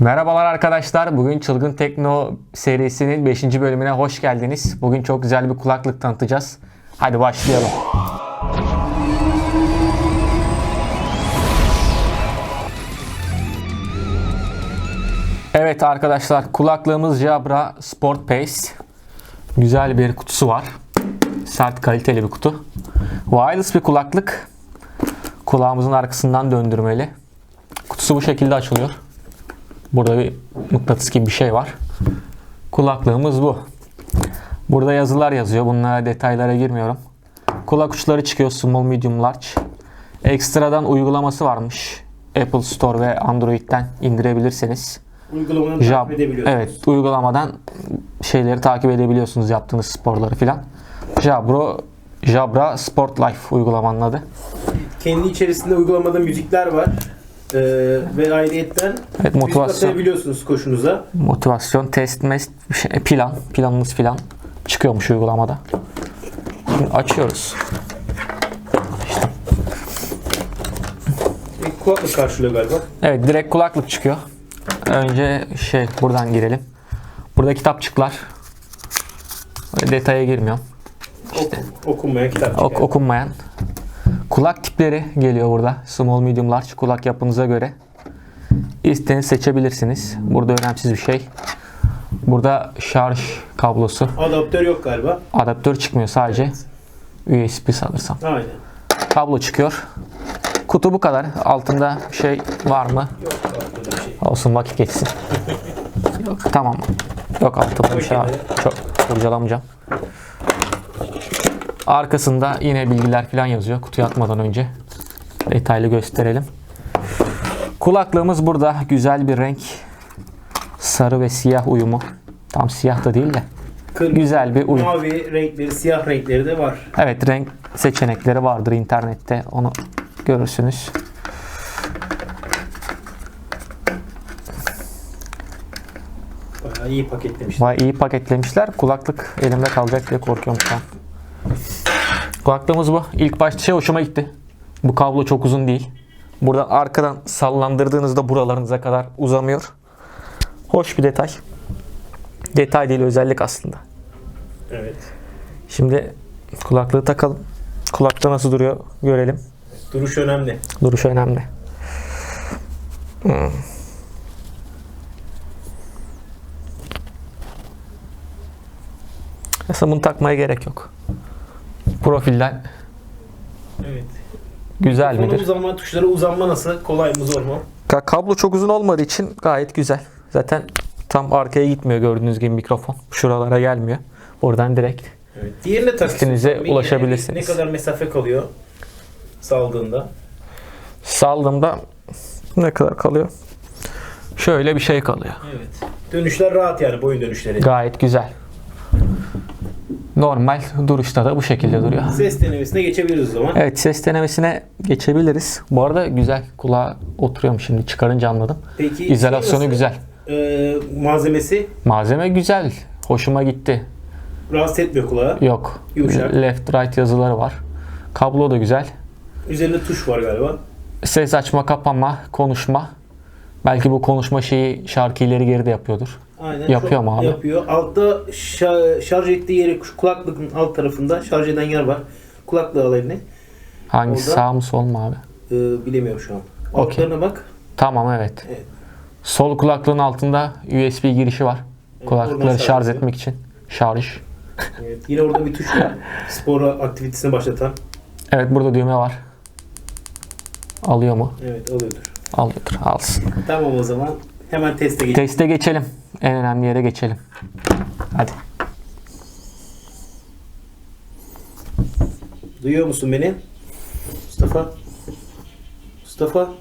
Merhabalar arkadaşlar. Bugün Çılgın Tekno serisinin 5. bölümüne hoş geldiniz. Bugün çok güzel bir kulaklık tanıtacağız. Hadi başlayalım. Evet arkadaşlar kulaklığımız Jabra Sport Pace. Güzel bir kutusu var. Sert kaliteli bir kutu. Wireless bir kulaklık. Kulağımızın arkasından döndürmeli. Kutusu bu şekilde açılıyor. Burada bir mıknatıs gibi bir şey var. Kulaklığımız bu. Burada yazılar yazıyor. Bunlara detaylara girmiyorum. Kulak uçları çıkıyor. Small, medium, large. Ekstradan uygulaması varmış. Apple Store ve Android'den indirebilirseniz. Uygulamadan Jab, takip edebiliyorsunuz. evet uygulamadan şeyleri takip edebiliyorsunuz yaptığınız sporları filan. Jabro Jabra Sport Life uygulamanın adı. Kendi içerisinde uygulamada müzikler var. Ee, ve ayrıyetten Evet, motivasyon. atabiliyorsunuz koşunuza. Motivasyon, test, mes, şey, plan, planınız filan çıkıyormuş uygulamada. Şimdi açıyoruz. Kulaklık karşılıyor galiba. Evet direkt kulaklık çıkıyor. Önce şey buradan girelim. Burada kitapçıklar. Detaya girmiyorum. İşte. okunmayan kitap. Ok- okunmayan. Kulak tipleri geliyor burada. Small, medium, large kulak yapınıza göre. İstediğiniz seçebilirsiniz. Burada önemsiz bir şey. Burada şarj kablosu. Adaptör yok galiba. Adaptör çıkmıyor sadece. USB sanırsam. Aynen. Kablo çıkıyor. Kutu bu kadar. Altında bir şey var mı? Yok şey. Olsun vakit geçsin. Yok tamam. Yok altında bir şey var. Çok kurcalamayacağım. Arkasında yine bilgiler falan yazıyor kutuya atmadan önce. Detaylı gösterelim. Kulaklığımız burada. Güzel bir renk. Sarı ve siyah uyumu. Tam siyah da değil de. Kırmızı, Güzel bir uyum. mavi renkleri, siyah renkleri de var. Evet renk seçenekleri vardır internette. Onu görürsünüz. Bayağı iyi paketlemişler. Vay iyi paketlemişler. Kulaklık elimde kalacak diye korkuyorum şu an. Kulaklığımız bu. İlk başta şey hoşuma gitti. Bu kablo çok uzun değil. Buradan arkadan sallandırdığınızda buralarınıza kadar uzamıyor. Hoş bir detay. Detay değil özellik aslında. Evet. Şimdi kulaklığı takalım. Kulakta nasıl duruyor görelim. Duruş önemli. Duruş önemli. Hmm. Aslında bunu takmaya gerek yok. Profilden Evet. güzel midir? uzanma tuşları uzanma nasıl? Kolay mı zor mu? Ka- Kablo çok uzun olmadığı için gayet güzel. Zaten tam arkaya gitmiyor gördüğünüz gibi mikrofon. Şuralara gelmiyor. Oradan direkt. Evet. Diğerine istiyorsan. ulaşabilirsiniz. Ne kadar mesafe kalıyor saldığında? Saldığımda ne kadar kalıyor? Şöyle bir şey kalıyor. Evet. Dönüşler rahat yani boyun dönüşleri. Gayet güzel. Normal duruşta da bu şekilde duruyor. Ses denemesine geçebiliriz o zaman. Evet ses denemesine geçebiliriz. Bu arada güzel kulağa oturuyorum şimdi çıkarınca anladım. Peki İzolasyonu şey nasıl? güzel. Ee, malzemesi Malzeme güzel. Hoşuma gitti. rahatsız etmiyor kulağı. Yok. Yumuşak. Left right yazıları var. Kablo da güzel. Üzerinde tuş var galiba. Ses açma kapama konuşma. Belki bu konuşma şeyi şarkı ileri geri de yapıyordur. Aynen. Yapıyor mu abi? Yapıyor. Altta şa- şarj ettiği yeri şu kulaklığın alt tarafında şarj eden yer var. Kulaklığı al eline. Hangisi Orada- sağ mı sol mu abi? Ee, bilemiyorum şu an. Okey. Altlarına bak. Tamam evet. Evet. Sol kulaklığın altında USB girişi var. Kulaklıkları şarj şarj etmek için. Şarj. Evet. Yine orada bir tuş var. Spor aktivitesini başlatan. Evet burada düğme var. Alıyor mu? Evet alıyordur. Alıyordur. Alsın. Tamam o zaman. Hemen teste geçelim. Teste geçelim. En önemli yere geçelim. Hadi. Duyuyor musun beni? Mustafa? Mustafa?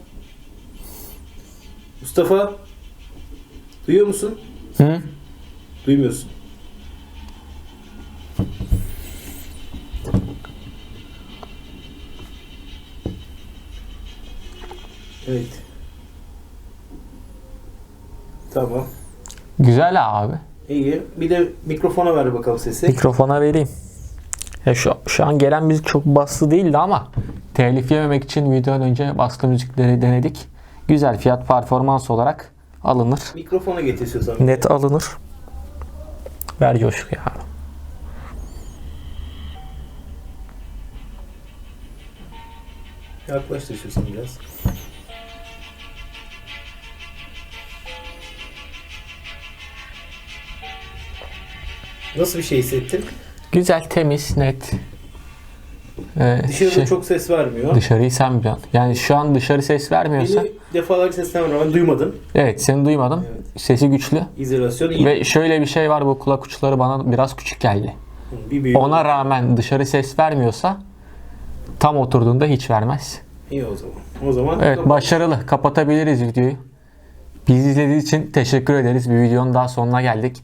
Mustafa? Duyuyor musun? Hı? Duymuyorsun. Evet. Tamam. Güzel abi. İyi. Bir de mikrofona ver bakalım sesi. Mikrofona vereyim. Ya şu, şu an gelen müzik çok baslı değildi ama telif yememek için videodan önce baslı müzikleri denedik. Güzel fiyat performans olarak alınır. Mikrofona getir istiyorsan. Net alınır. Ver coşku ya. Yaklaştır biraz. Nasıl bir şey hissettin? Güzel, temiz, net. Ee, Dışarıda şey- çok ses vermiyor. Dışarıyı sen biliyorsun. Yani şu an dışarı ses vermiyorsa. Beni defalarca seslenme rağmen duymadın. Evet seni duymadım. Sesi güçlü. İzolasyon iyi. Ve şöyle bir şey var bu kulak uçları bana biraz küçük geldi. bir büyük. Ona rağmen dışarı ses vermiyorsa tam oturduğunda hiç vermez. İyi o zaman. O zaman Evet kapat. başarılı. Kapatabiliriz videoyu. Bizi izlediğiniz için teşekkür ederiz. Bir videonun daha sonuna geldik.